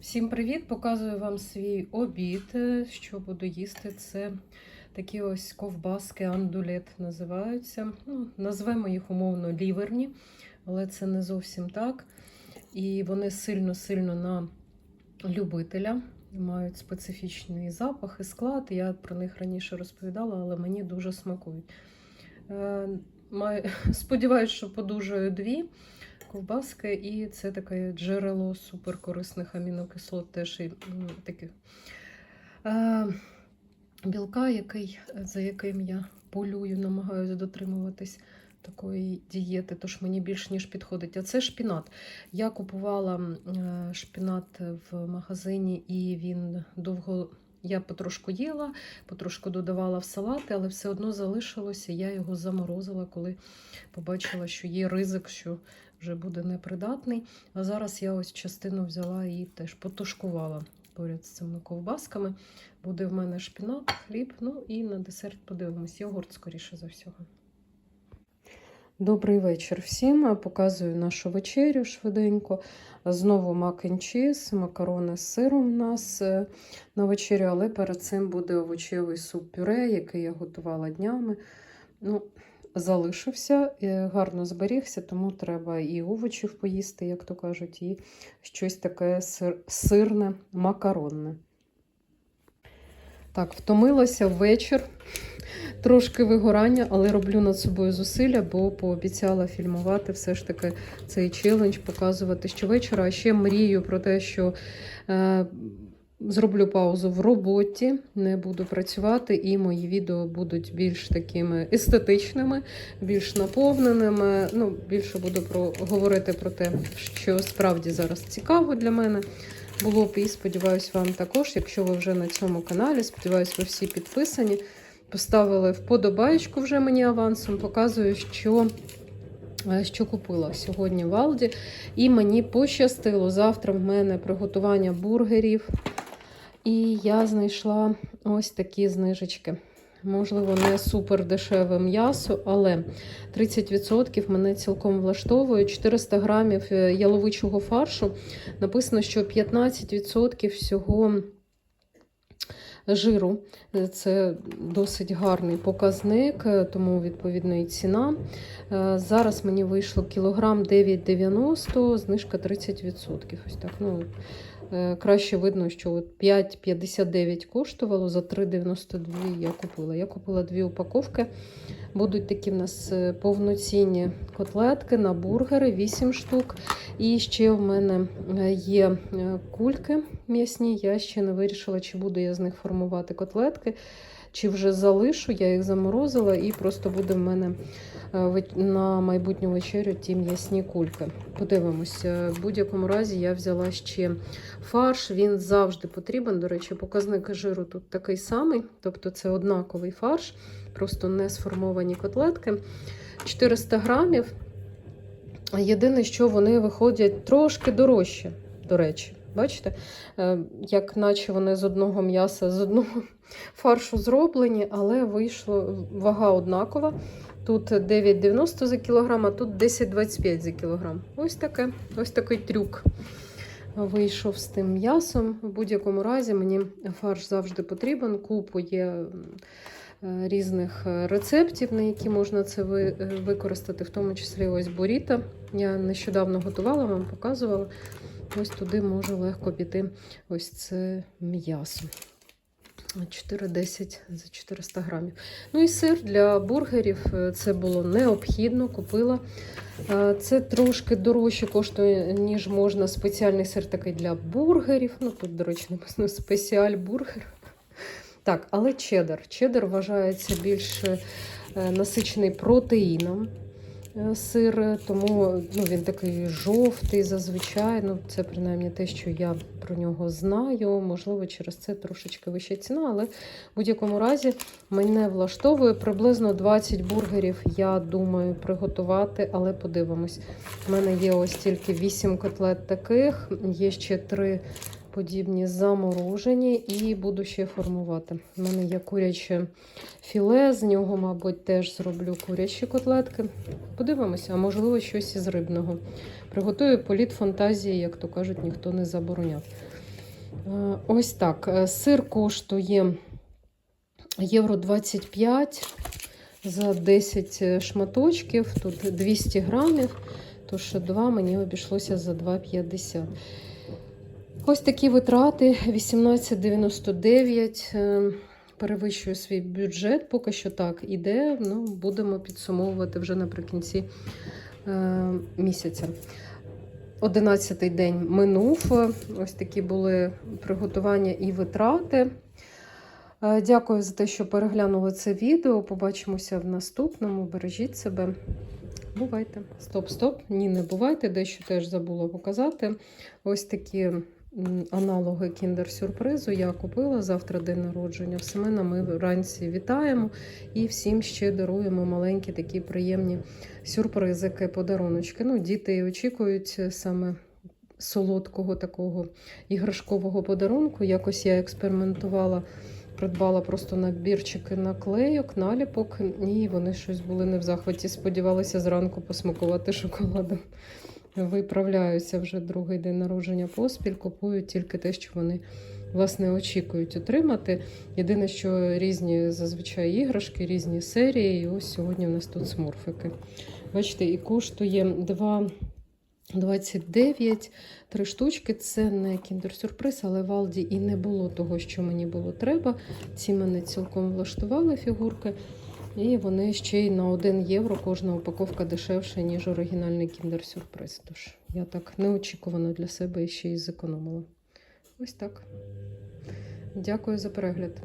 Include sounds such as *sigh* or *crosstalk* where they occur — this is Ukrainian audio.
Всім привіт! Показую вам свій обід. Е, Що буду їсти. Це такі ось ковбаски андулет називаються. Ну, назвемо їх умовно ліверні, але це не зовсім так. І вони сильно-сильно на любителя. Мають специфічний запах і склад. Я про них раніше розповідала, але мені дуже смакують. Е, *laughs* Сподіваюсь, що подужаю дві ковбаски, і це таке джерело суперкорисних амінокислот, теж і таких білка, який, за яким я полюю, намагаюся дотримуватись такої дієти, тож мені більш ніж підходить. А це шпінат. Я купувала е, шпінат в магазині, і він довго. Я потрошку їла, потрошку додавала в салати, але все одно залишилося. Я його заморозила, коли побачила, що є ризик, що вже буде непридатний. А зараз я ось частину взяла і теж потушкувала поряд з цими ковбасками. Буде в мене шпінат, хліб, ну і на десерт подивимось. Йогурт, скоріше за всього. Добрий вечір всім. Показую нашу вечерю швиденько. Знову мак and cheese, макарони з сиром у нас е, на вечерю, але перед цим буде овочевий суп-пюре, який я готувала днями. Ну, залишився, гарно зберігся, тому треба і овочів поїсти, як то кажуть, і щось таке сир, сирне, макаронне. Так, втомилася вечір. Трошки вигорання, але роблю над собою зусилля, бо пообіцяла фільмувати все ж таки цей челендж, показувати щовечора. А ще мрію про те, що е, зроблю паузу в роботі, не буду працювати, і мої відео будуть більш такими естетичними, більш наповненими. Ну, більше буду про, говорити про те, що справді зараз цікаво для мене. Було б і сподіваюся, вам також. Якщо ви вже на цьому каналі, сподіваюся, ви всі підписані. Поставили вподобаєчку вже мені авансом, показую, що, е, що купила сьогодні в Алді. І мені пощастило. Завтра в мене приготування бургерів. І я знайшла ось такі знижечки. Можливо, не супер дешеве м'ясо, але 30% мене цілком влаштовує. 400 грамів е, яловичого фаршу. Написано, що 15% всього жиру. Це досить гарний показник, е, тому відповідно і ціна. Е, Зараз мені вийшло кілограм 9,90, знижка 30%. Ось так, ну, краще видно, що от 5,59 коштувало, за 3,92 я купила. Я купила дві упаковки. Будуть такі в нас е, повноцінні котлетки на бургери, 8 штук. І ще в мене е, є е, кульки м'ясні. Я ще не вирішила, чи буду я з них формувати котлетки, чи вже залишу. Я їх заморозила, і просто буде в мене на майбутню вечерю ті м'ясні кульки. Подивимося. В будь-якому разі я взяла ще фарш. Він завжди потрібен. До речі, показник жиру тут такий самий, тобто це однаковий фарш, просто не сформовані котлетки. 400 грамів. Єдине, що вони виходять трошки дорожче, до речі. Бачите, Е, як наче вони з одного м'яса, з одного *laughs* фаршу зроблені, але вийшло вага однакова. Тут 9,90 за кілограм, а тут 10,25 за кілограм. Ось таке, ось такий трюк вийшов з тим м'ясом. В будь-якому разі мені фарш завжди потрібен. Купу є різних е, рецептів, на які можна це е, використати, в тому числі ось буріта. Я нещодавно готувала, вам показувала. Ось туди може легко піти ось це м'ясо. 4,10 за 400 грамів. Ну і сир для бургерів е, це було необхідно, купила. Е, Це трошки дорожче коштує, ніж можна спеціальний сир такий для бургерів. Ну, тут, до речі, написано спеціаль бургер. Так, але чеддер. Чеддер вважається більш е, насичений протеїном. е, Сир, тому ну, він такий жовтий зазвичай. Ну, це принаймні те, що я про нього знаю. Можливо, через це трошечки вища ціна, але в будь-якому разі мене влаштовує приблизно 20 бургерів. Я думаю приготувати, але подивимось. У мене є ось тільки 8 котлет таких, є ще 3 подібні заморожені, і буду ще формувати. У мене є куряче філе, з нього, мабуть, теж зроблю курячі котлетки. Подивимося, а можливо, щось із рибного. Приготую політ фантазії, як то кажуть, ніхто не забороняв. Е, Ось так. Е, Сир коштує євро 25 за 10 шматочків. Тут 200 грамів. Тож два мені обійшлося за 2,50. Ось такі витрати 18,99. Е, Перевищую свій бюджет, поки що так іде. Ну, будемо підсумовувати вже наприкінці е, місяця. Одинадцятий день минув. Ось такі були приготування і витрати. Е, Дякую за те, що переглянули це відео. Побачимося в наступному. Бережіть себе. Бувайте. Стоп, стоп. Ні, не бувайте. Дещо теж забула показати. Ось такі аналоги кіндер-сюрпризу я купила. Завтра день народження. В Семена ми вранці вітаємо і всім ще даруємо маленькі такі приємні сюрпризики, подаруночки. Ну, діти очікують саме солодкого такого іграшкового подарунку. Якось я експериментувала, придбала просто набірчики наклейок, наліпок, і вони щось були не в захваті. Сподівалися зранку посмакувати шоколадом. Виправляюся вже другий день народження поспіль, купую тільки те, що вони власне очікують отримати. Єдине, що різні зазвичай іграшки, різні серії. І ось сьогодні в нас тут смурфики. Бачите, і коштує 2,29 три штучки. Це не кіндер-сюрприз, але в Алді і не було того, що мені було треба. Ці мене цілком влаштували фігурки. І вони ще й на 1 євро кожна упаковка дешевше, ніж оригінальний кіндер-сюрприз. Тож я так неочікувано для себе ще й зекономила. Ось так. Дякую за перегляд.